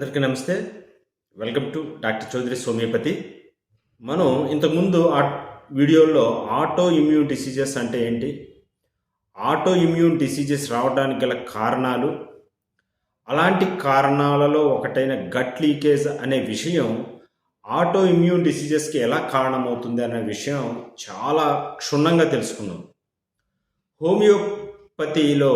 అందరికీ నమస్తే. Welcome to doctor Chowdary homeopathy మనం ఇంతకుముందు ఆ వీడియోలో ఆటో ఇమ్యూన్ డిసీజెస్ అంటే ఏంటి? ఆటో ఇమ్యూన్ డిసీజెస్ రావడానికి గల కారణాలు. అలాంటి కారణాలలో ఒకటైన గట్ లీకేజ్ అనే విషయం ఆటో ఇమ్యూన్ డిసీజెస్కి ఎలా కారణమవుతుంది అనే విషయం చాలా క్షుణ్ణంగా తెలుసుకున్నాం. హోమియోపతిలో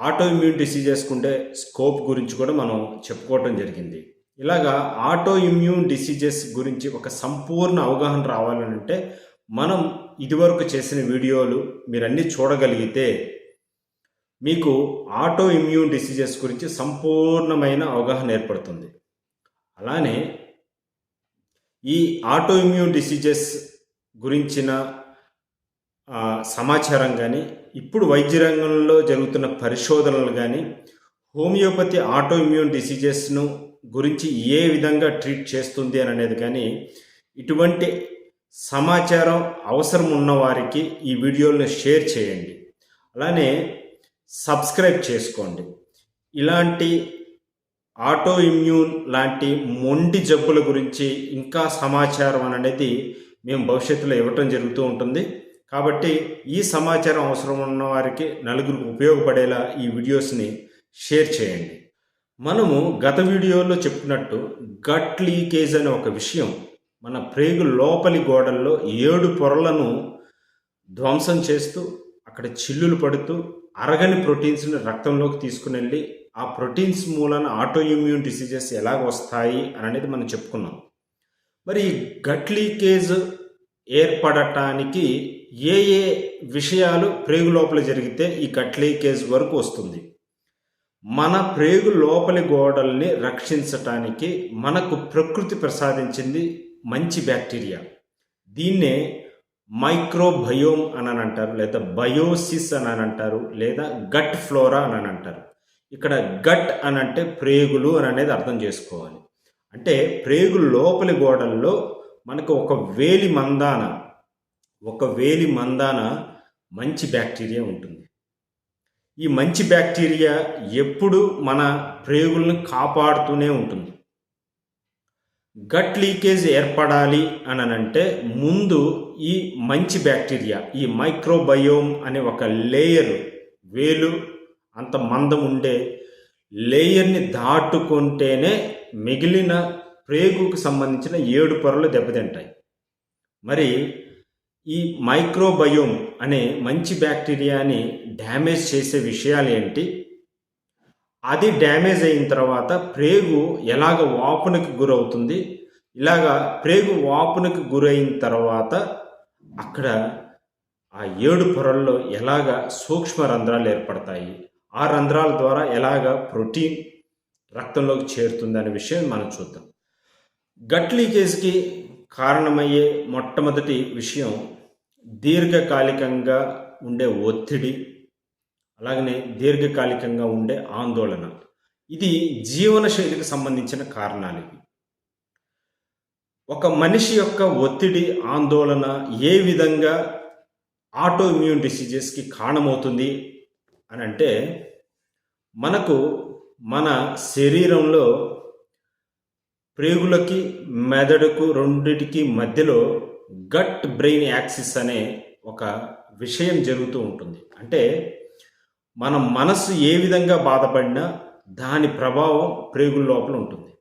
ఆటో ఇమ్యూన్ ఉండే స్కోప్ గురించి కూడా మనం చెప్పుకోవటం జరిగింది. ఇలాగా ఆటో ఇమ్యూన్ డిసీజెస్ గురించి ఒక సంపూర్ణ అవగాహన రావాలంటే మనం ఇదివరకు చేసిన వీడియోలు మీరన్నీ చూడగలిగితే మీకు ఆటో ఇమ్యూన్ డిసీజెస్ గురించి సంపూర్ణమైన అవగాహన ఏర్పడుతుంది. అలానే ఈ ఆటో ఇమ్యూన్ డిసీజెస్ గురించిన సమాచారం కానీ ఇప్పుడు వైద్య రంగంలో జరుగుతున్న పరిశోధనలు కానీ హోమియోపతి ఆటో ఇమ్యూన్ డిసీజెస్ను గురించి ఏ విధంగా ట్రీట్ చేస్తుంది అని అనేది కానీ ఇటువంటి సమాచారం అవసరం ఉన్నవారికి ఈ వీడియోలను షేర్ చేయండి. అలానే సబ్స్క్రైబ్ చేసుకోండి. ఇలాంటి ఆటో ఇమ్యూన్ లాంటి మొండి జబ్బుల గురించి ఇంకా సమాచారం అనేది మేము భవిష్యత్తులో ఇవ్వటం జరుగుతూ ఉంటుంది. కాబట్టి ఈ సమాచారం అవసరం ఉన్న వారికి నలుగురికి ఉపయోగపడేలా ఈ వీడియోస్ని షేర్ చేయండి. మనము గత వీడియోలో చెప్పినట్టు గట్ లీకేజ్ అనే ఒక విషయం మన ప్రేగు లోపలి గోడల్లో ఏడు పొరలను ధ్వంసం చేస్తూ అక్కడ చిల్లులు పడుతూ అరగని ప్రోటీన్స్ని రక్తంలోకి తీసుకుని వెళ్ళి ఆ ప్రోటీన్స్ మూలన ఆటోఇమ్యూన్ డిసీజెస్ ఎలాగ వస్తాయి అనేది మనం చెప్పుకున్నాం. మరి ఈ గట్ లీకేజ్ ఏర్పడటానికి ఏ ఏ విషయాలు ప్రేగు లోపల జరిగితే ఈ కట్లీ లీకేజ్ వరకు వస్తుంది. మన ప్రేగు లోపలి గోడల్ని రక్షించటానికి మనకు ప్రకృతి ప్రసాదించింది మంచి బ్యాక్టీరియా. దీన్నే మైక్రోబయోమ్ అని అని అంటారు లేదా బయోసిస్ అని అని అంటారు లేదా గట్ ఫ్లోరా అని అని అంటారు ఇక్కడ గట్ అని అంటే ప్రేగులు అని అనేది అర్థం చేసుకోవాలి. అంటే ప్రేగు లోపలి గోడల్లో మనకు ఒక వేలి మందాన ఒక వేలి మందాన మంచి బ్యాక్టీరియా ఉంటుంది. ఈ మంచి బ్యాక్టీరియా ఎప్పుడు మన ప్రేగులను కాపాడుతూనే ఉంటుంది. గట్ లీకేజ్ ఏర్పడాలి అని అంటే ముందు ఈ మంచి బ్యాక్టీరియా ఈ మైక్రోబయోమ్ అనే ఒక లేయర్ వేలు అంత మందం ఉండే లేయర్ని దాటుకుంటేనే మిగిలిన ప్రేగుకు సంబంధించిన ఏడు పొరలు దెబ్బతింటాయి. మరి ఈ మైక్రోబయోమ్ అనే మంచి బ్యాక్టీరియాని డ్యామేజ్ చేసే విషయాలు ఏంటి? అది డ్యామేజ్ అయిన తర్వాత ప్రేగు ఎలాగ వాపునకు గురవుతుంది? ఇలాగా ప్రేగు వాపునకు గురైన తర్వాత అక్కడ ఆ ఏడు పొరల్లో ఎలాగ సూక్ష్మ రంధ్రాలు ఏర్పడతాయి? ఆ రంధ్రాల ద్వారా ఎలాగ ప్రోటీన్ రక్తంలోకి చేరుతుంది అనే విషయం మనం చూద్దాం. గట్ లీకేజ్కి కారణమయ్యే మొట్టమొదటి విషయం దీర్ఘకాలికంగా ఉండే ఒత్తిడి అలాగనే దీర్ఘకాలికంగా ఉండే ఆందోళన. ఇది జీవనశైలికి సంబంధించిన కారణాలు ఇవి. ఒక మనిషి యొక్క ఒత్తిడి ఆందోళన ఏ విధంగా ఆటో ఇమ్యూన్ డిసీజెస్కి కారణమవుతుంది అని అంటే మనకు మన శరీరంలో ప్రేగులకి మెదడుకు రెండిటికి మధ్యలో గట్ బ్రెయిన్ యాక్సిస్ అనే ఒక విషయం జరుగుతూ ఉంటుంది. అంటే మన మనస్సు ఏ విధంగా బాధపడినా దాని ప్రభావం ప్రేగుల లోపల ఉంటుంది.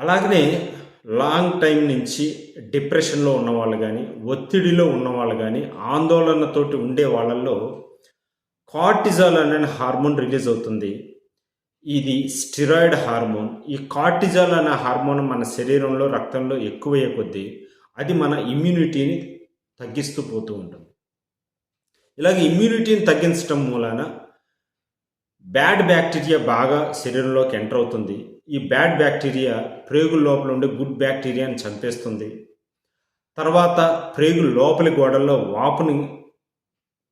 అలాగనే లాంగ్ టైం నుంచి డిప్రెషన్లో ఉన్నవాళ్ళు కానీ ఒత్తిడిలో ఉన్నవాళ్ళు కానీ ఆందోళనతోటి ఉండే వాళ్ళల్లో కార్టిజాల్ అనే హార్మోన్ రిలీజ్ అవుతుంది. ఇది స్టిరాయిడ్ హార్మోన్. ఈ కార్టిజాల్ అనే హార్మోన్ మన శరీరంలో రక్తంలో ఎక్కువయ్యే కొద్దీ అది మన ఇమ్యూనిటీని తగ్గిస్తూ పోతూ ఉంటుంది. ఇలాగ ఇమ్యూనిటీని తగ్గించడం మూలాన బ్యాడ్ బ్యాక్టీరియా బాగా శరీరంలోకి ఎంటర్ అవుతుంది. ఈ బ్యాడ్ బ్యాక్టీరియా ప్రేగుల లోపల ఉండే గుడ్ బ్యాక్టీరియాని చంపేస్తుంది. తర్వాత ప్రేగు లోపలి గోడల్లో వాపుని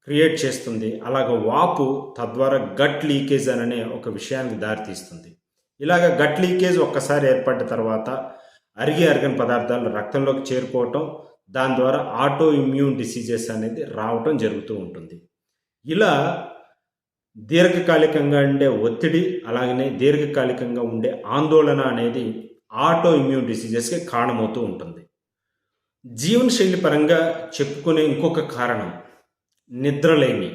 క్రియేట్ చేస్తుంది. అలాగ వాపు తద్వారా గట్ లీకేజ్ అనే ఒక విషయానికి దారితీస్తుంది. ఇలాగ గట్ లీకేజ్ ఒక్కసారి ఏర్పడ్డ తర్వాత అరిగి అరిగిన పదార్థాలు రక్తంలోకి చేరుకోవటం దాని ద్వారా ఆటో ఇమ్యూన్ డిసీజెస్ అనేది రావటం జరుగుతూ ఉంటుంది. ఇలా దీర్ఘకాలికంగా ఉండే ఒత్తిడి అలాగనే దీర్ఘకాలికంగా ఉండే ఆందోళన అనేది ఆటో ఇమ్యూన్ డిసీజెస్కి కారణమవుతూ ఉంటుంది. జీవనశైలి పరంగా చెప్పుకునే ఇంకొక కారణం నిద్రలేమి.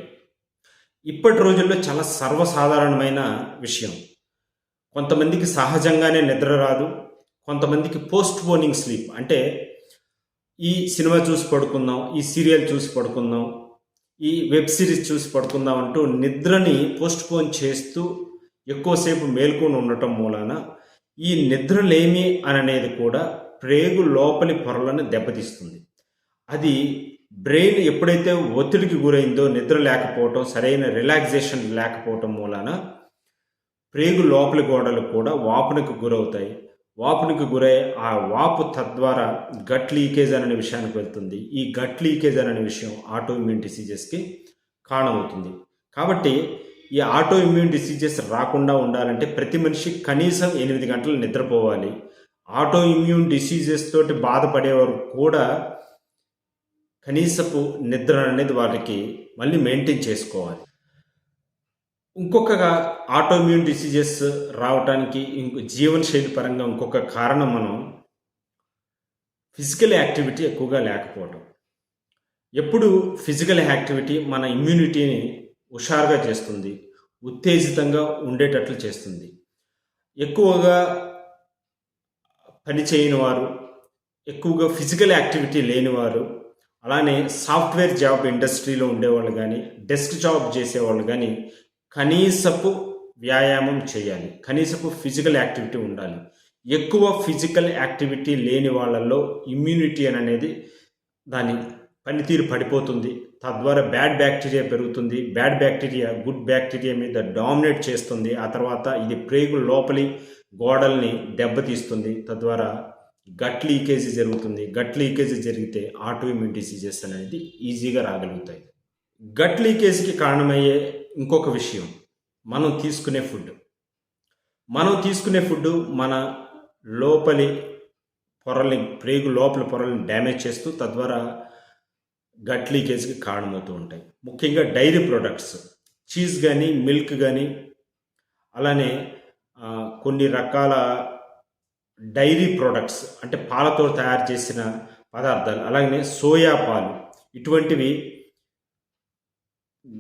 ఇప్పటి రోజుల్లో చాలా సర్వసాధారణమైన విషయం. కొంతమందికి సహజంగానే నిద్ర రాదు. కొంతమందికి పోస్ట్ పోనింగ్ స్లీప్ అంటే ఈ సినిమా చూసి పడుకుందాం ఈ సీరియల్ చూసి పడుకుందాం ఈ వెబ్ సిరీస్ చూసి పడుకుందాం అంటూ నిద్రని పోస్ట్ పోన్ చేస్తూ ఎక్కువసేపు మేల్కొని ఉండటం మూలాన ఈ నిద్రలేమి అనేది కూడా ప్రేగు లోపలి పొరలను దెబ్బతీస్తుంది. అది బ్రెయిన్ ఎప్పుడైతే ఒత్తిడికి గురైందో నిద్ర లేకపోవటం సరైన రిలాక్సేషన్ లేకపోవటం మూలాన ప్రేగు లోపలి గోడలు కూడా వాపునికి గురవుతాయి. వాపునికి గురై ఆ వాపు తద్వారా గట్ లీకేజ్ అనే విషయానికి వెళ్తుంది. ఈ గట్ లీకేజ్ అనే విషయం ఆటో ఇమ్యూన్ డిసీజెస్కి కారణమవుతుంది. కాబట్టి ఈ ఆటో ఇమ్యూన్ డిసీజెస్ రాకుండా ఉండాలంటే ప్రతి మనిషి కనీసం ఎనిమిది గంటలు నిద్రపోవాలి. ఆటో ఇమ్యూన్ డిసీజెస్ తోటి బాధపడేవారు కూడా కనీసపు నిద్ర అనేది వారికి మళ్ళీ మెయింటైన్ చేసుకోవాలి. ఇంకొకగా ఆటోమ్యూన్ డిసీజెస్ రావడానికి ఇంకో జీవనశైలి పరంగా ఇంకొక కారణం మనం ఫిజికల్ యాక్టివిటీ ఎక్కువగా లేకపోవడం ఎప్పుడు ఫిజికల్ యాక్టివిటీ మన ఇమ్యూనిటీని హుషారుగా చేస్తుంది. ఉత్తేజితంగా ఉండేటట్లు చేస్తుంది. ఎక్కువగా పని చేయని వారు ఎక్కువగా ఫిజికల్ యాక్టివిటీ లేనివారు అలానే సాఫ్ట్వేర్ జాబ్ ఇండస్ట్రీలో ఉండేవాళ్ళు కానీ డెస్క్ జాబ్ చేసేవాళ్ళు కానీ కనీసపు వ్యాయామం చేయాలి. కనీసపు ఫిజికల్ యాక్టివిటీ ఉండాలి. ఎక్కువ ఫిజికల్ యాక్టివిటీ లేని వాళ్ళల్లో ఇమ్యూనిటీ అనేది దాని పనితీరు పడిపోతుంది. తద్వారా బ్యాడ్ బ్యాక్టీరియా పెరుగుతుంది. బ్యాడ్ బ్యాక్టీరియా గుడ్ బ్యాక్టీరియా మీద డామినేట్ చేస్తుంది. ఆ తర్వాత ఇది ప్రేగు లోపలి గోడల్ని దెబ్బతీస్తుంది. తద్వారా గట్ లీకేజీ జరుగుతుంది. గట్ లీకేజీ జరిగితే ఆటోఇమ్యూన్ డిసీజెస్ అనేది ఈజీగా రాగలుగుతాయి. గట్ లీకేజ్కి కారణమయ్యే ఇంకొక విషయం మనం తీసుకునే ఫుడ్. మనం తీసుకునే ఫుడ్ మన లోపలి పొరల్ని ప్రేగు లోపల పొరల్ని డ్యామేజ్ చేస్తూ తద్వారా గట్ లీకేజ్కి కారణమవుతూ ఉంటాయి. ముఖ్యంగా డైరీ ప్రొడక్ట్స్ చీజ్ కానీ మిల్క్ కానీ అలానే కొన్ని రకాల డైరీ ప్రొడక్ట్స్ అంటే పాలతో తయారు చేసిన పదార్థాలు అలాగే సోయా పాలు ఇటువంటివి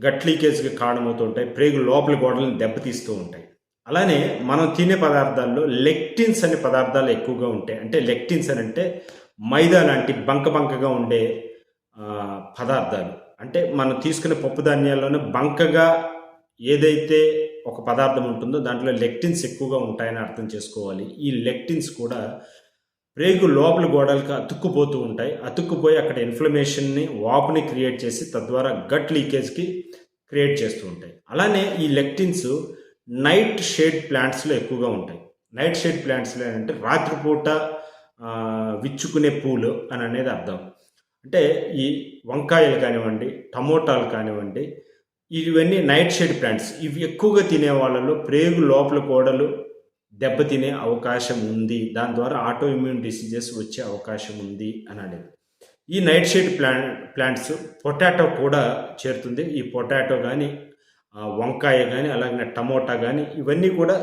గట్ లీకేజ్కి కారణమవుతూ ఉంటాయి ప్రేగు లోపలి గోడలను దెబ్బతీస్తూ ఉంటాయి. అలానే మనం తినే పదార్థాల్లో లెక్టిన్స్ అనే పదార్థాలు ఎక్కువగా ఉంటాయి. అంటే లెక్టిన్స్ అని అంటే మైదా లాంటి బంక బంకగా ఉండే పదార్థాలు. అంటే మనం తీసుకునే పప్పు ధాన్యాల్లోనే బంకగా ఏదైతే ఒక పదార్థం ఉంటుందో దాంట్లో లెక్టిన్స్ ఎక్కువగా ఉంటాయని అర్థం చేసుకోవాలి. ఈ లెక్టిన్స్ కూడా ప్రేగు లోపల గోడలకు అతుక్కుపోతూ ఉంటాయి. అతుక్కుపోయి అక్కడ ఇన్ఫ్లమేషన్ని వాపుని క్రియేట్ చేసి తద్వారా గట్ లీకేజ్కి క్రియేట్ చేస్తూ ఉంటాయి. అలానే ఈ లెక్టిన్స్ నైట్ షేడ్ ప్లాంట్స్లో ఎక్కువగా ఉంటాయి. నైట్ షేడ్ ప్లాంట్స్లో ఏంటంటే రాత్రిపూట విచ్చుకునే పూలు అని అనేది అర్థం. అంటే ఈ వంకాయలు కానివ్వండి టమోటాలు కానివ్వండి ఇవన్నీ నైట్ షేడ్ ప్లాంట్స్ ఇవి ఎక్కువగా తినే వాళ్ళలో ప్రేగు లోపల గోడలు దెబ్బతినే అవకాశం ఉంది. దాని ద్వారా ఆటో ఇమ్యూన్ డిసీజెస్ వచ్చే అవకాశం ఉంది అని అనేది. ఈ night shade plant plants potato కూడా చేరుతుంది. ఈ పొటాటో కానీ వంకాయ కానీ అలాగే టమోటా కానీ ఇవన్నీ కూడా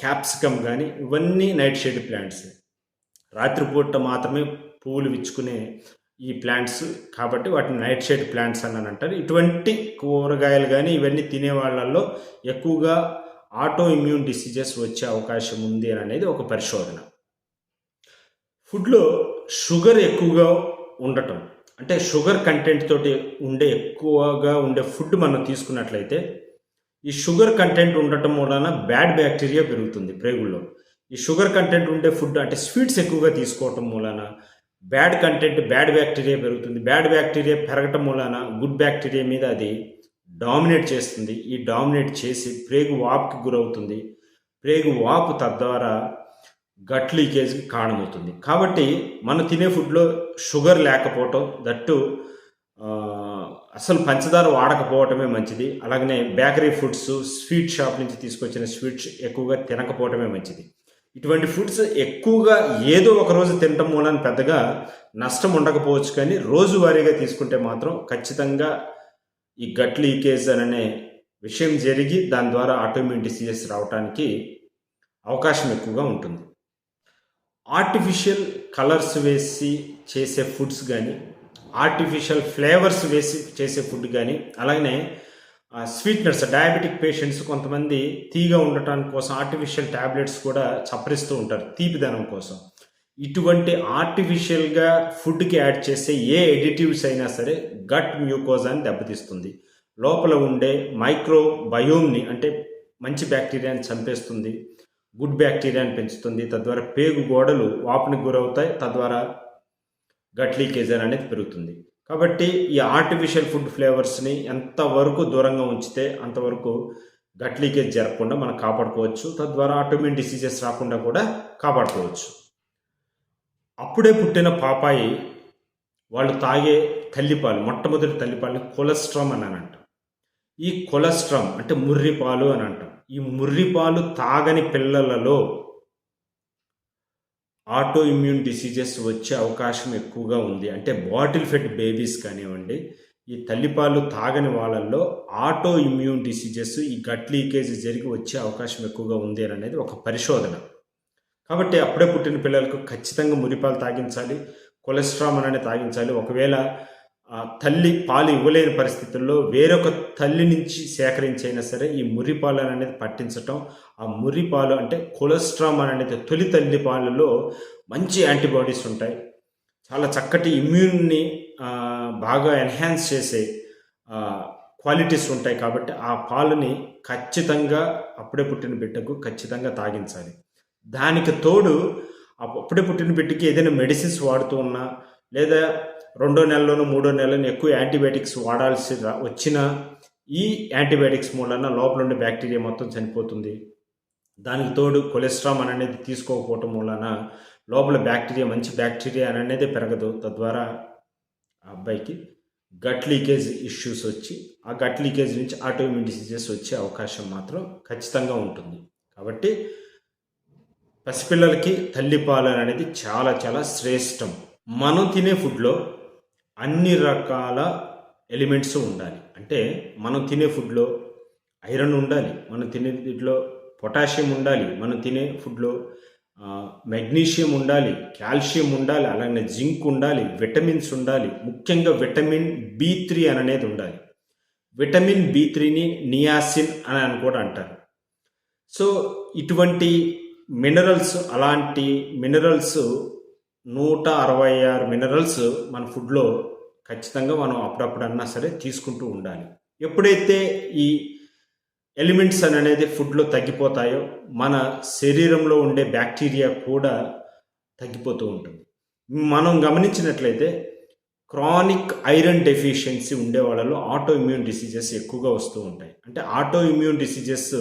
క్యాప్సికమ్ కానీ ఇవన్నీ నైట్ షేడ్ ప్లాంట్స్ రాత్రిపూట మాత్రమే పువ్వులు విచ్చుకునే ఈ ప్లాంట్స్ కాబట్టి వాటిని నైట్ షేడ్ ప్లాంట్స్ అని అంటారు. ఇటువంటి కూరగాయలు కానీ ఇవన్నీ తినే వాళ్ళల్లో ఎక్కువగా ఆటో ఇమ్యూన్ డిసీజెస్ వచ్చే అవకాశం ఉంది అని అనేది ఒక పరిశోధన. ఫుడ్లో షుగర్ ఎక్కువగా ఉండటం అంటే షుగర్ కంటెంట్ తోటి ఉండే ఎక్కువగా ఉండే ఫుడ్ మనం తీసుకున్నట్లయితే ఈ షుగర్ కంటెంట్ ఉండటం వలన బ్యాడ్ బ్యాక్టీరియా పెరుగుతుంది ప్రేగుల్లో. ఈ షుగర్ కంటెంట్ ఉండే ఫుడ్ అంటే స్వీట్స్ ఎక్కువగా తీసుకోవటం మూలన బ్యాడ్ కంటెంట్ బ్యాడ్ బ్యాక్టీరియా పెరుగుతుంది. బ్యాడ్ బ్యాక్టీరియా పెరగటం మూలాన గుడ్ బ్యాక్టీరియా మీద అది డామినేట్ చేస్తుంది. ఈ డామినేట్ చేసి ప్రేగు వాపుకి గురవుతుంది. ప్రేగు వాపు తద్వారా గట్ లీకేజ్కి కారణమవుతుంది. కాబట్టి మనం తినే ఫుడ్లో షుగర్ లేకపోవటం దట్టు అసలు పంచదార వాడకపోవటమే మంచిది. అలాగనే బేకరీ ఫుడ్స్ స్వీట్ షాప్ నుంచి తీసుకొచ్చిన స్వీట్స్ ఎక్కువగా తినకపోవటమే మంచిది. ఇటువంటి ఫుడ్స్ ఎక్కువగా ఏదో ఒక రోజు తినటం మూలన పెద్దగా నష్టం ఉండకపోవచ్చు కానీ రోజువారీగా తీసుకుంటే మాత్రం ఖచ్చితంగా ఈ గట్ లీకేజ్ అనే విషయం జరిగి దాని ద్వారా ఆటోఇమ్యూన్ డిసీజెస్ రావడానికి అవకాశం ఎక్కువగా ఉంటుంది. ఆర్టిఫిషియల్ కలర్స్ వేసి చేసే ఫుడ్స్ కానీ ఆర్టిఫిషియల్ ఫ్లేవర్స్ వేసి చేసే ఫుడ్ కానీ అలాగనే స్వీట్నర్స్ డయాబెటిక్ పేషెంట్స్ కొంతమంది తీగా ఉండటానికి కోసం ఆర్టిఫిషియల్ ట్యాబ్లెట్స్ కూడా చప్పరిస్తూ ఉంటారు తీపిదనం కోసం. ఇటువంటి ఆర్టిఫిషియల్గా ఫుడ్కి యాడ్ చేసే ఏ ఎడిటివ్స్ అయినా సరే గట్ మ్యూకోజాన్ని దెబ్బతీస్తుంది. లోపల ఉండే మైక్రో బయోమ్ని అంటే మంచి బ్యాక్టీరియాని చంపేస్తుంది గుడ్ బ్యాక్టీరియాని పెంచుతుంది తద్వారా పేగు గోడలు వాపునికి గురవుతాయి తద్వారా గట్ లీకేజర్ అనేది పెరుగుతుంది. కాబట్టి ఈ ఆర్టిఫిషియల్ ఫుడ్ ఫ్లేవర్స్ని ఎంతవరకు దూరంగా ఉంచితే అంతవరకు గట్ లీకేజ్ జరగకుండా మనం కాపాడుకోవచ్చు. తద్వారా ఆటోమిన్ డిసీజెస్ రాకుండా కూడా కాపాడుకోవచ్చు. అప్పుడే పుట్టిన పాపాయి వాళ్ళు తాగే తల్లిపాలు మొట్టమొదటి తల్లిపాలని కొలెస్ట్రామ్ అని అంట ఈ కొలెస్ట్రామ్ అంటే ముర్రిపాలు అని అంటాం. ఈ ముర్రిపాలు తాగని పిల్లలలో ఆటో ఇమ్యూన్ డిసీజెస్ వచ్చే అవకాశం ఎక్కువగా ఉంది. అంటే బాటిల్ ఫెడ్ బేబీస్ కానివ్వండి ఈ తల్లిపాలు తాగని వాళ్ళల్లో ఆటో ఇమ్యూన్ డిసీజెస్ ఈ గట్ లీకేజ్ జరిగి వచ్చే అవకాశం ఎక్కువగా ఉంది అని అనేది ఒక పరిశోధన. కాబట్టి అప్పుడే పుట్టిన పిల్లలకు ఖచ్చితంగా మురిపాలు తాగించాలి కొలెస్ట్రామ్ అనేది తాగించాలి. ఒకవేళ ఆ తల్లి పాలు ఇవ్వలేని పరిస్థితుల్లో వేరొక తల్లి నుంచి సేకరించైనా సరే ఈ మురి పాలు అనేది పట్టించటం ఆ మురి పాలు అంటే కొలెస్ట్రామ్ అనేది తొలి తల్లి పాలలో మంచి యాంటీబాడీస్ ఉంటాయి. చాలా చక్కటి ఇమ్యూన్ని బాగా ఎన్హాన్స్ చేసే క్వాలిటీస్ ఉంటాయి కాబట్టి ఆ పాలని ఖచ్చితంగా అప్పుడే పుట్టిన బిడ్డకు ఖచ్చితంగా తాగించాలి. దానికి తోడు అప్పుడే పుట్టిన బిడ్డకి ఏదైనా మెడిసిన్స్ వాడుతూ ఉన్నా లేదా రెండో నెలలోనూ మూడో నెలలోనూ ఎక్కువ యాంటీబయాటిక్స్ వాడాల్సి వచ్చిన ఈ యాంటీబయాటిక్స్ మూలన లోపల ఉండే బ్యాక్టీరియా మొత్తం చనిపోతుంది. దానికి తోడు కొలెస్ట్రామ్ అనేది తీసుకోకపోవటం మూలన లోపల బ్యాక్టీరియా మంచి బ్యాక్టీరియా అనేది పెరగదు. తద్వారా ఆ అబ్బాయికి గట్ లీకేజ్ ఇష్యూస్ వచ్చి ఆ గట్ లీకేజ్ నుంచి ఆటోమిన్ డిసీజెస్ వచ్చే అవకాశం మాత్రం ఖచ్చితంగా ఉంటుంది. కాబట్టి పసిపిల్లలకి తల్లిపాలన అనేది చాలా చాలా శ్రేష్టం. మనం తినే ఫుడ్లో అన్ని రకాల ఎలిమెంట్స్ ఉండాలి. అంటే మనం తినే ఫుడ్లో ఐరన్ ఉండాలి మనం తినే ఫుడ్లో పొటాషియం ఉండాలి మనం తినే ఫుడ్లో మెగ్నీషియం ఉండాలి కాల్షియం ఉండాలి అలాగే జింక్ ఉండాలి విటమిన్స్ ఉండాలి ముఖ్యంగా విటమిన్ బి త్రీ అని అనేది ఉండాలి. విటమిన్ బి త్రీని నియాసిన్ అని అని కూడా అంటారు. సో ఇటువంటి మినరల్స్ అలాంటి మినరల్స్ నూట అరవై ఆరు మినరల్స్ మన ఫుడ్లో ఖచ్చితంగా మనం అప్పుడప్పుడన్నా సరే తీసుకుంటూ ఉండాలి. ఎప్పుడైతే ఈ ఎలిమెంట్స్ అనేది ఫుడ్లో తగ్గిపోతాయో మన శరీరంలో ఉండే బ్యాక్టీరియా కూడా తగ్గిపోతూ ఉంటుంది. మనం గమనించినట్లయితే క్రానిక్ ఐరన్ డెఫిషియన్సీ ఉండే వాళ్ళలో ఆటో ఇమ్యూన్ డిసీజెస్ ఎక్కువగా వస్తూ ఉంటాయి. అంటే ఆటో ఇమ్యూన్ డిసీజెస్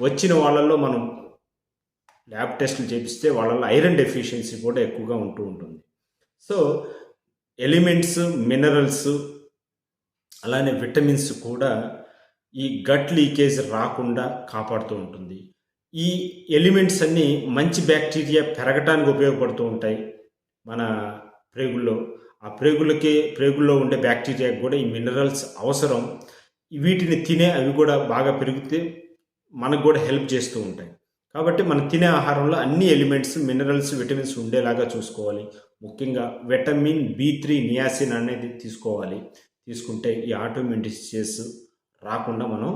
వచ్చిన వాళ్ళల్లో మనం ల్యాబ్ టెస్టులు చేపిస్తే వాళ్ళలో ఐరన్ డెఫిషియన్సీ కూడా ఎక్కువగా ఉంటూ ఉంటుంది. సో ఎలిమెంట్స్ మినరల్స్ అలానే విటమిన్స్ కూడా ఈ గట్ లీకేజ్ రాకుండా కాపాడుతూ ఉంటుంది. ఈ ఎలిమెంట్స్ అన్నీ మంచి బ్యాక్టీరియా పెరగటానికి ఉపయోగపడుతూ ఉంటాయి మన ప్రేగుల్లో. ఆ ప్రేగులకి ప్రేగుల్లో ఉండే బ్యాక్టీరియాకి కూడా ఈ మినరల్స్ అవసరం. వీటిని తినే అవి కూడా బాగా పెరిగితే మనకు కూడా హెల్ప్ చేస్తూ ఉంటాయి. కాబట్టి మనం తినే ఆహారంలో అన్ని ఎలిమెంట్స్ మినరల్స్ విటమిన్స్ ఉండేలాగా చూసుకోవాలి. ముఖ్యంగా విటమిన్ బి త్రీ నియాసిన్ అనేది తీసుకోవాలి. తీసుకుంటే ఈ ఆటోమిన్ డిసీజెస్ రాకుండా మనం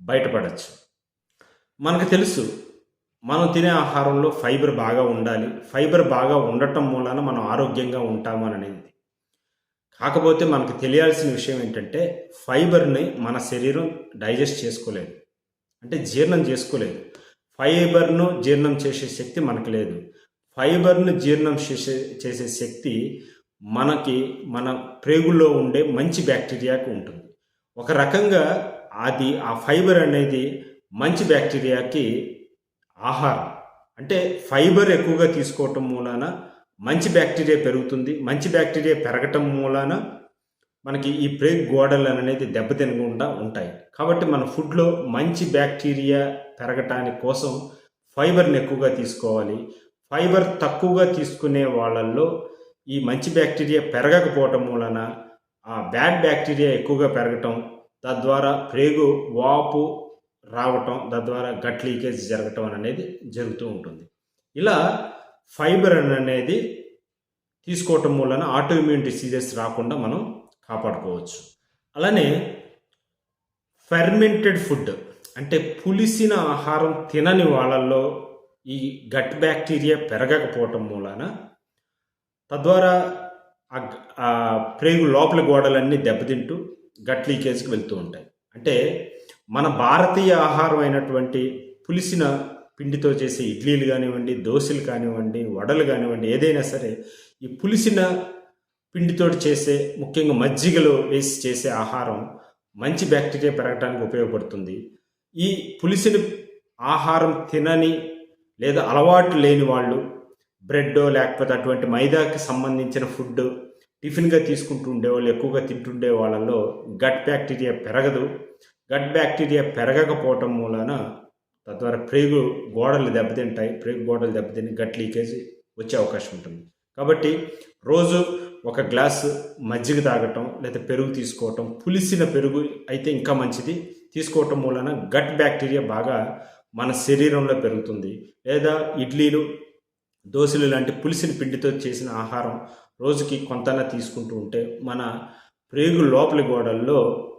బయటపడచ్చు. మనకు తెలుసు మనం తినే ఆహారంలో ఫైబర్ బాగా ఉండాలి. ఫైబర్ బాగా ఉండటం మూలాన మనం ఆరోగ్యంగా ఉంటామననేది కాకపోతే మనకు తెలియాల్సిన విషయం ఏంటంటే ఫైబర్ని మన శరీరం డైజెస్ట్ చేసుకోలేదు. అంటే జీర్ణం చేసుకోలేదు. ఫైబర్ను జీర్ణం చేసే శక్తి మనకు లేదు. ఫైబర్ను జీర్ణం చేసే చేసే శక్తి మనకి మన ప్రేగుల్లో ఉండే మంచి బ్యాక్టీరియాకు ఉంటుంది. ఒక రకంగా అది ఆ ఫైబర్ అనేది మంచి బ్యాక్టీరియాకి ఆహారం. అంటే ఫైబర్ ఎక్కువగా తీసుకోవటం మూలాన మంచి బ్యాక్టీరియా పెరుగుతుంది. మంచి బ్యాక్టీరియా పెరగటం మూలాన మనకి ఈ ప్రేగ్ గోడలు అనేది దెబ్బతినకుండా ఉంటాయి. కాబట్టి మన ఫుడ్లో మంచి బ్యాక్టీరియా పెరగటానికి కోసం ఫైబర్ని ఎక్కువగా తీసుకోవాలి. ఫైబర్ తక్కువగా తీసుకునే వాళ్ళల్లో ఈ మంచి బ్యాక్టీరియా పెరగకపోవటం వలన ఆ బ్యాడ్ బ్యాక్టీరియా ఎక్కువగా పెరగటం తద్వారా ప్రేగు వాపు రావటం తద్వారా గట్ లీకేజ్ జరగటం అనేది జరుగుతూ ఉంటుంది. ఇలా ఫైబర్ అనేది తీసుకోవటం మూలన ఆటోఇమ్యూన్ డిసీజెస్ రాకుండా మనం కాపాడుకోవచ్చు. అలానే ఫెర్మెంటెడ్ ఫుడ్ అంటే పులిసిన ఆహారం తినని వాళ్ళల్లో ఈ గట్ బ్యాక్టీరియా పెరగకపోవటం మూలాన తద్వారా ఆ ప్రేగు లోపల గోడలన్నీ దెబ్బతింటూ గట్ లీకేజ్కి వెళ్తూ ఉంటాయి. అంటే మన భారతీయ ఆహారం అయినటువంటి పులిసిన పిండితో చేసే ఇడ్లీలు కానివ్వండి దోశలు కానివ్వండి వడలు కానివ్వండి ఏదైనా సరే ఈ పులిసిన పిండితో చేసే ముఖ్యంగా మజ్జిగలో వేసి చేసే ఆహారం మంచి బ్యాక్టీరియా పెరగడానికి ఉపయోగపడుతుంది. ఈ పులిసిన ఆహారం తినని లేదా అలవాటు లేని వాళ్ళు బ్రెడ్ లేకపోతే అటువంటి మైదాకి సంబంధించిన ఫుడ్ టిఫిన్గా తీసుకుంటూ ఉండేవాళ్ళు ఎక్కువగా తింటుండే వాళ్ళలో గట్ బ్యాక్టీరియా పెరగదు. గట్ బ్యాక్టీరియా పెరగకపోవటం మూలాన తద్వారా ప్రేగు గోడలు దెబ్బతింటాయి. ప్రేగు గోడలు దెబ్బతిని గట్ లీకేజ్ వచ్చే అవకాశం ఉంటుంది. కాబట్టి రోజు ఒక గ్లాసు మజ్జిగ తాగటం లేదా పెరుగు తీసుకోవటం పులిసిన పెరుగు అయితే ఇంకా మంచిది. తీసుకోవటం మూలన గట్ బ్యాక్టీరియా బాగా మన శరీరంలో పెరుగుతుంది. లేదా ఇడ్లీలు దోశలు లాంటి పులిసిన పిండితో చేసిన ఆహారం రోజుకి కొంతనా తీసుకుంటూ ఉంటే మన ప్రేగు లోపలి గోడల్లో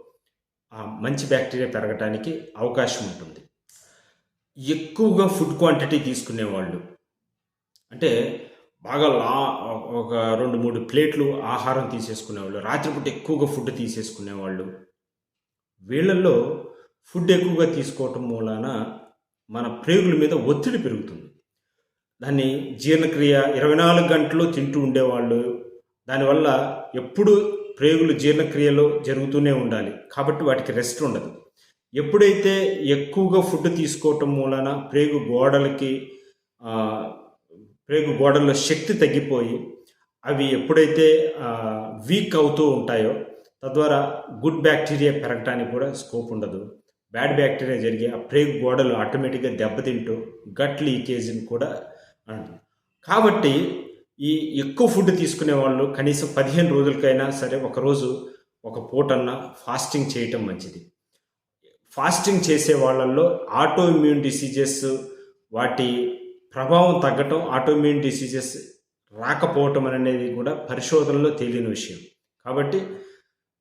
ఆ మంచి బ్యాక్టీరియా పెరగటానికి అవకాశం ఉంటుంది. ఎక్కువగా ఫుడ్ క్వాంటిటీ తీసుకునేవాళ్ళు. అంటే బాగా లా ఒక రెండు మూడు ప్లేట్లు ఆహారం తీసేసుకునేవాళ్ళు. రాత్రిపూట ఎక్కువగా ఫుడ్ తీసేసుకునేవాళ్ళు. వీళ్ళల్లో ఫుడ్ ఎక్కువగా తీసుకోవటం మూలాన మన ప్రేగుల మీద ఒత్తిడి పెరుగుతుంది. దాన్ని జీర్ణక్రియ ఇరవై నాలుగు గంటలు తింటూ ఉండేవాళ్ళు. దానివల్ల ఎప్పుడు ప్రేగులు జీర్ణక్రియలో జరుగుతూనే ఉండాలి. కాబట్టి వాటికి రెస్ట్ ఉండదు. ఎప్పుడైతే ఎక్కువగా ఫుడ్ తీసుకోవటం మూలన ప్రేగు గోడలకి రేగు ప్రేగు గోడల్లో శక్తి తగ్గిపోయి అవి ఎప్పుడైతే వీక్ అవుతూ ఉంటాయో తద్వారా గుడ్ బ్యాక్టీరియా పెరగటానికి కూడా స్కోప్ ఉండదు. బ్యాడ్ బ్యాక్టీరియా జరిగి ఆ ప్రేగు గోడలు ఆటోమేటిక్గా దెబ్బతింటూ గట్ లీకేజ్ని కూడా అంటుంది. కాబట్టి ఈ ఎక్కువ ఫుడ్ తీసుకునే వాళ్ళు కనీసం పదిహేను రోజులకైనా సరే ఒకరోజు ఒక పూటన్నా ఫాస్టింగ్ చేయటం మంచిది. ఫాస్టింగ్ చేసే వాళ్ళల్లో ఆటో ఇమ్యూన్ డిసీజెస్ వాటి ప్రభావం తగ్గటం ఆటోమ్యూన్ డిసీజెస్ రాకపోవటం అనేది కూడా పరిశోధనలో తేలిన విషయం. కాబట్టి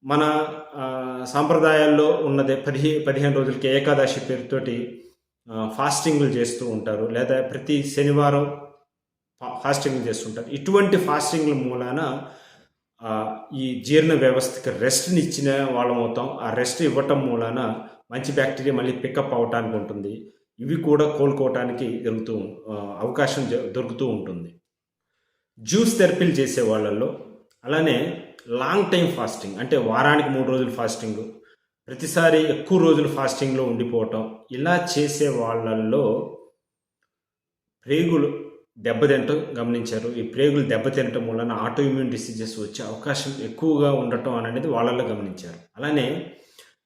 మన సాంప్రదాయాల్లో ఉన్నదే పదిహే పదిహేను రోజులకి ఏకాదశి పేరుతోటి ఫాస్టింగ్లు చేస్తూ ఉంటారు. లేదా ప్రతి శనివారం ఫా- చేస్తుంటారు. ఇటువంటి ఫాస్టింగ్ల మూలాన ఈ జీర్ణ వ్యవస్థకి రెస్ట్ని ఇచ్చిన వాళ్ళం అవుతాం. ఆ రెస్ట్ ఇవ్వటం మూలాన మంచి బ్యాక్టీరియా మళ్ళీ పికప్ అవటానికి ఉంటుంది. ఇవి కూడా కోలుకోవటానికి జరుగుతూ అవకాశం దొరుకుతూ ఉంటుంది. జ్యూస్ థెరపీలు చేసే వాళ్ళల్లో అలానే లాంగ్ టైం ఫాస్టింగ్ అంటే వారానికి మూడు రోజులు ఫాస్టింగ్ ప్రతిసారి ఎక్కువ రోజులు ఫాస్టింగ్లో ఉండిపోవటం ఇలా చేసే వాళ్ళల్లో ప్రేగులు దెబ్బతింటం గమనించారు. ఈ ప్రేగులు దెబ్బతినటం వలన ఆటో ఇమ్యూన్ డిసీజెస్ వచ్చే అవకాశం ఎక్కువగా ఉండటం అనేది వాళ్ళల్లో గమనించారు. అలానే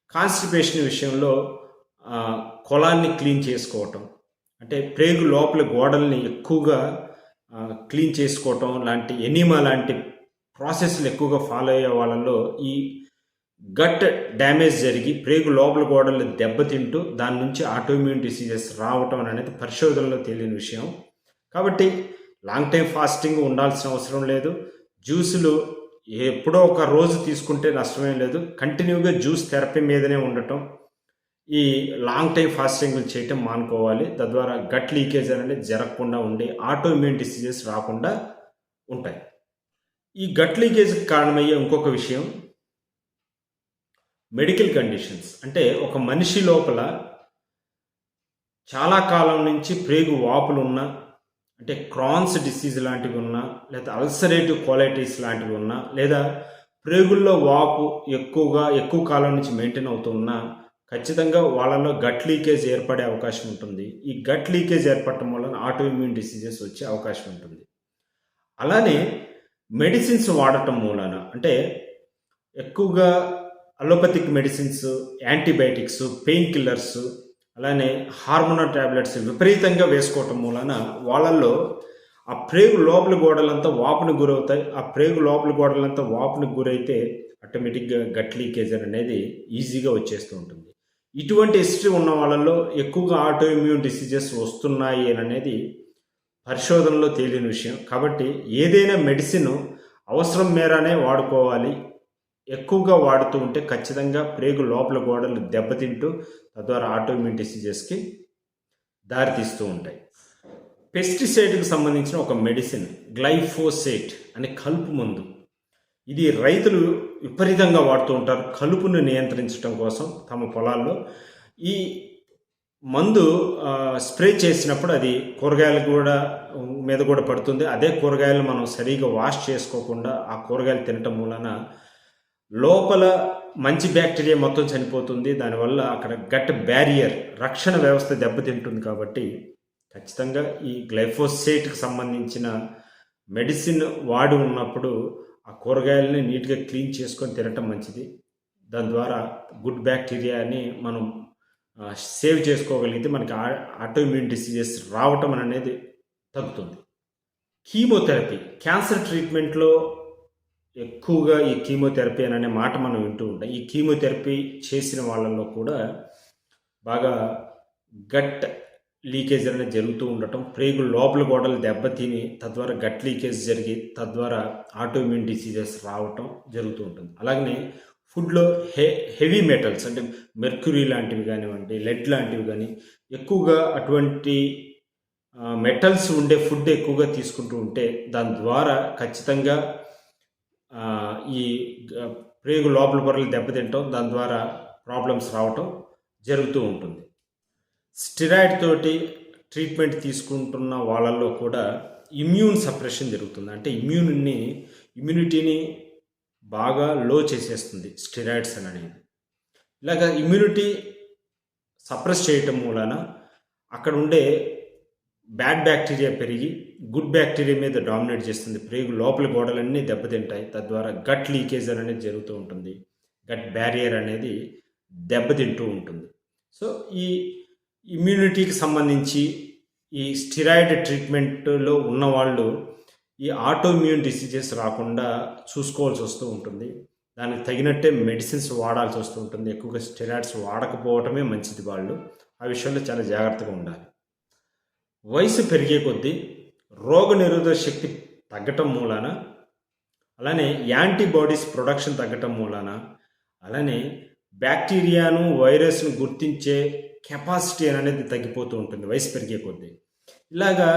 కాన్స్టిపేషన్ విషయంలో కొలాన్ని క్లీన్ చేసుకోవటం. అంటే ప్రేగు లోపల గోడల్ని ఎక్కువగా క్లీన్ చేసుకోవటం లాంటి ఎనీమా లాంటి ప్రాసెస్లు ఎక్కువగా ఫాలో అయ్యే వాళ్ళలో ఈ గట్ డ్యామేజ్ జరిగి ప్రేగు లోపల గోడలు దెబ్బతింటూ దాని నుంచి ఆటోమ్యూన్ డిసీజెస్ రావటం అనేది పరిశోధనలో తెలియని విషయం. కాబట్టి లాంగ్ టైం ఫాస్టింగ్ ఉండాల్సిన అవసరం లేదు. జ్యూసులు ఎప్పుడో ఒక రోజు తీసుకుంటే నష్టమేం లేదు. కంటిన్యూగా జ్యూస్ థెరపీ మీదనే ఉండటం. ఈ లాంగ్ టైం ఫాస్టింగ్లు చేయటం మానుకోవాలి. తద్వారా గట్ లీకేజ్ అనేది జరగకుండా ఉండి ఆటోఇమ్యూన్ డిసీజెస్ రాకుండా ఉంటాయి. ఈ గట్ లీకేజ్కి కారణమయ్యే ఇంకొక విషయం మెడికల్ కండిషన్స్ అంటే ఒక మనిషి లోపల చాలా కాలం నుంచి ప్రేగు వాపులు ఉన్న అంటే క్రాన్స్ డిసీజ్ లాంటివి ఉన్నా లేదా అల్సరేటివ్ క్వాలిటీస్ లాంటివి ఉన్నా లేదా ప్రేగుల్లో వాపు ఎక్కువగా ఎక్కువ కాలం నుంచి మెయింటైన్ అవుతున్నా ఖచ్చితంగా వాళ్ళలో గట్ లీకేజ్ ఏర్పడే అవకాశం ఉంటుంది. ఈ గట్ లీకేజ్ ఏర్పడటం వలన ఆటో ఇమ్యూన్ డిసీజెస్ వచ్చే అవకాశం ఉంటుంది. అలానే మెడిసిన్స్ వాడటం మూలన అంటే ఎక్కువగా allopathic medicines antibiotics pain killers అలానే హార్మోనల్ టాబ్లెట్స్ విపరీతంగా వేసుకోవటం మూలన వాళ్ళల్లో ఆ ప్రేగు లోపల గోడలంతా వాపుని గురవుతాయి. ఆ ప్రేగు లోపల గోడలంతా వాపుని గురైతే ఆటోమేటిక్గా గట్ లీకేజ్ అనేది ఈజీగా వచ్చేస్తూ ఉంటుంది. ఇటువంటి హిస్టరీ ఉన్న వాళ్ళల్లో ఎక్కువగా ఆటో ఇమ్యూన్ డిసీజెస్ వస్తున్నాయి అని అనేది పరిశోధనలో తేలిన విషయం. కాబట్టి ఏదైనా మెడిసిన్ అవసరం మేరనే వాడుకోవాలి. ఎక్కువగా వాడుతూ ఉంటే ఖచ్చితంగా ప్రేగు లోపల గోడలు దెబ్బతింటూ తద్వారా ఆటోఇమ్యూన్ డిసీజెస్కి దారితీస్తూ ఉంటాయి. పెస్టిసైడ్కి సంబంధించిన ఒక మెడిసిన్ గ్లైఫోసేట్ అనే కలుపు మందు. ఇది రైతులు విపరీతంగా వాడుతూ ఉంటారు. కలుపును నియంత్రించడం కోసం తమ పొలాల్లో. ఈ మందు స్ప్రే చేసినప్పుడు అది కూరగాయలు కూడా మీద కూడా పడుతుంది. అదే కూరగాయలు మనం సరిగా వాష్ చేసుకోకుండా ఆ కూరగాయలు తినటం మూలన లోపల మంచి బ్యాక్టీరియా మొత్తం చనిపోతుంది. దానివల్ల అక్కడ గట్ బ్యారియర్ రక్షణ వ్యవస్థ దెబ్బతింటుంది కాబట్టి ఖచ్చితంగా ఈ గ్లైఫోసేట్కి సంబంధించిన మెడిసిన్ వాడి ఉన్నప్పుడు ఆ కూరగాయలని నీట్గా క్లీన్ చేసుకొని తినటం మంచిది. దాని ద్వారా గుడ్ బ్యాక్టీరియాని మనం సేవ్ చేసుకోగలిగితే మనకి ఆ- డిసీజెస్ రావటం అనేది తగ్గుతుంది. కీమోథెరపీ క్యాన్సర్ ట్రీట్మెంట్లో ఎక్కువగా ఈ కీమోథెరపీ అనే మాట మనం వింటూ ఉంటాం. ఈ కీమోథెరపీ చేసిన వాళ్ళల్లో కూడా బాగా గట్ లీకేజ్ అనేది జరుగుతూ ఉండటం ప్రేగు లోపల గోడలు దెబ్బతిని తద్వారా గట్ లీకేజ్ జరిగి తద్వారా ఆటోమ్యూన్ డిసీజెస్ రావటం జరుగుతూ ఉంటుంది. అలాగనే ఫుడ్లో హె హెవీ మెటల్స్ అంటే మెర్క్యూరీ లాంటివి కానివ్వండి లెడ్ లాంటివి కానీ ఎక్కువగా అటువంటి మెటల్స్ ఉండే ఫుడ్ ఎక్కువగా తీసుకుంటూ ఉంటే దాని ద్వారా ఖచ్చితంగా ఈ ప్రేగు లోపల పొరలు దెబ్బతింటాం దాని ద్వారా ప్రాబ్లమ్స్ రావటం జరుగుతూ ఉంటుంది. స్టిరాయిడ్ తోటి ట్రీట్మెంట్ తీసుకుంటున్న వాళ్ళల్లో కూడా ఇమ్యూన్ సప్రెషన్ జరుగుతుంది. అంటే ఇమ్యూన్ని ఇమ్యూనిటీని బాగా లో చేసేస్తుంది స్టిరాయిడ్స్ అనేది. ఇలాగ ఇమ్యూనిటీ సప్రెస్ చేయటం మూలన అక్కడ ఉండే బ్యాడ్ బ్యాక్టీరియా పెరిగి గుడ్ బ్యాక్టీరియా మీద డామినేట్ చేస్తుంది. ప్రేగు లోపల గోడలన్నీ దెబ్బతింటాయి. తద్వారా గట్ లీకేజ్ అనేది జరుగుతూ ఉంటుంది. గట్ బ్యారియర్ అనేది దెబ్బతింటూ ఉంటుంది. సో ఈ ఇమ్యూనిటీకి సంబంధించి ఈ స్టిరాయిడ్ ట్రీట్మెంట్లో ఉన్నవాళ్ళు ఈ ఆటోఇమ్యూన్ డిసీజెస్ రాకుండా చూసుకోవాల్సి వస్తూ ఉంటుంది. దానికి తగినట్టే మెడిసిన్స్ వాడాల్సి వస్తూ ఉంటుంది. ఎక్కువగా స్టెరాయిడ్స్ వాడకపోవటమే మంచిది వాళ్ళు. ఆ విషయంలో చాలా జాగ్రత్తగా ఉండాలి. వయసు పెరిగే కొద్దీ రోగ నిరోధక శక్తి తగ్గటం మూలాన అలానే యాంటీబాడీస్ ప్రొడక్షన్ తగ్గటం మూలాన అలానే బ్యాక్టీరియాను వైరస్ను గుర్తించే కెపాసిటీ అనేది తగ్గిపోతూ ఉంటుంది వయసు పెరిగే కొద్దీ. ఇలాగా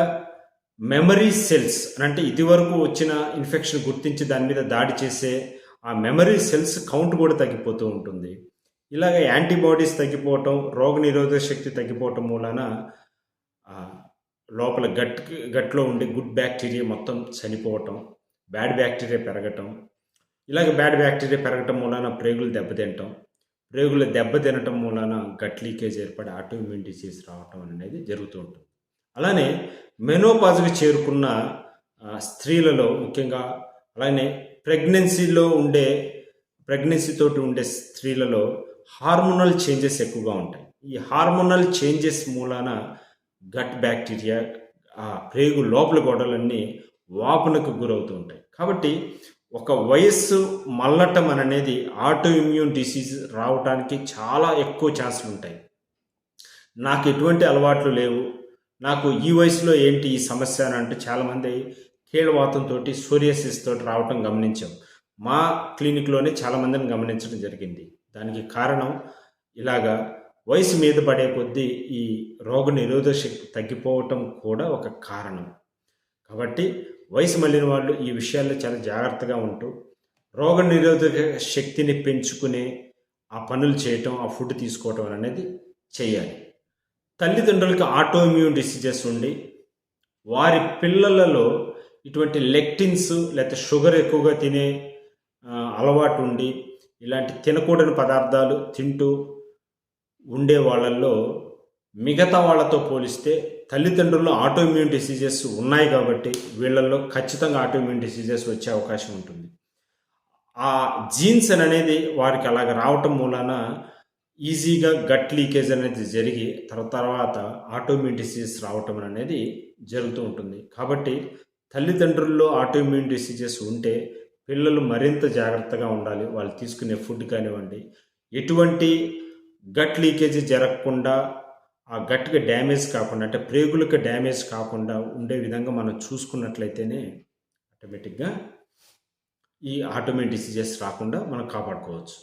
మెమరీ సెల్స్ అంటే ఇదివరకు వచ్చిన ఇన్ఫెక్షన్ గుర్తించి దాని మీద దాడి చేసే ఆ మెమరీ సెల్స్ కౌంట్ కూడా తగ్గిపోతూ ఉంటుంది. ఇలాగ యాంటీబాడీస్ తగ్గిపోవటం రోగ నిరోధక శక్తి తగ్గిపోవటం మూలాన లోపల గట్ గట్లో ఉండే గుడ్ బ్యాక్టీరియా మొత్తం చనిపోవటం బ్యాడ్ బ్యాక్టీరియా పెరగటం ఇలాగ బ్యాడ్ బ్యాక్టీరియా పెరగటం మూలాన ప్రేగులు దెబ్బతింటం ప్రేగులు దెబ్బతినటం మూలాన గట్ లీకేజ్ ఏర్పడి ఆటోఇమ్యూన్ డిసీజ్ రావటం అనేది జరుగుతూ ఉంటుంది. అలానే మెనోపాజ్కి చేరుకున్న స్త్రీలలో ముఖ్యంగా అలానే ప్రెగ్నెన్సీలో ఉండే ప్రెగ్నెన్సీతో ఉండే స్త్రీలలో హార్మోనల్ చేంజెస్ ఎక్కువగా ఉంటాయి. ఈ హార్మోనల్ చేంజెస్ మూలాన గట్ బ్యాక్టీరియా ఆ ప్రేగు లోపల గోడలన్నీ వాపునకు గురవుతూ ఉంటాయి. కాబట్టి ఒక వయస్సు మల్లటం అనేది ఆటో ఇమ్యూన్ డిసీజ్ రావడానికి చాలా ఎక్కువ ఛాన్సులు ఉంటాయి. నాకు ఎటువంటి అలవాట్లు లేవు. నాకు ఈ వయసులో ఏంటి ఈ సమస్య అని అంటూ చాలామంది కీళ్ళవాతంతో సూర్యసిస్ తోటి రావటం గమనించాం. మా క్లినిక్లోనే చాలామందిని గమనించడం జరిగింది. దానికి కారణం ఇలాగా వయసు మీద పడే కొద్దీ ఈ రోగ నిరోధక శక్తి తగ్గిపోవటం కూడా ఒక కారణం. కాబట్టి వయసు మళ్ళిన వాళ్ళు ఈ విషయాల్లో చాలా జాగ్రత్తగా ఉంటూ రోగ నిరోధక శక్తిని పెంచుకునే ఆ పనులు చేయటం ఆ ఫుడ్ తీసుకోవటం అనేది చేయాలి. తల్లిదండ్రులకు ఆటోఇమ్యూన్ డిసీజెస్ ఉండి వారి పిల్లలలో ఇటువంటి లెక్టిన్స్ లేకపోతే షుగర్ ఎక్కువగా తినే అలవాటు ఉండి ఇలాంటి తినకూడని పదార్థాలు తింటూ ఉండే వాళ్ళల్లో మిగతా వాళ్ళతో పోలిస్తే తల్లిదండ్రుల్లో ఆటోఇమ్యూన్ డిసీజెస్ ఉన్నాయి కాబట్టి వీళ్ళల్లో ఖచ్చితంగా ఆటోఇమ్యూన్ డిసీజెస్ వచ్చే అవకాశం ఉంటుంది. ఆ జీన్స్ అనేది వారికి అలాగ రావటం మూలాన ఈజీగా గట్ లీకేజ్ అనేది జరిగి తర్వాత ఆటోఇమ్యూన్ డిసీజెస్ రావటం అనేది జరుగుతూ ఉంటుంది. కాబట్టి తల్లిదండ్రుల్లో ఆటోఇమ్యూన్ డిసీజెస్ ఉంటే పిల్లలు మరింత జాగ్రత్తగా ఉండాలి. వాళ్ళు తీసుకునే ఫుడ్ కానివ్వండి. ఎటువంటి గట్ లీకేజ్ జరగకుండా ఆ గట్టిగా డ్యామేజ్ కాకుండా అంటే ప్రేగులకు డ్యామేజ్ కాకుండా ఉండే విధంగా మనం చూసుకున్నట్లయితేనే ఆటోమేటిక్గా ఈ ఆటోమేటిక్ డిసీజెస్ రాకుండా మనం కాపాడుకోవచ్చు.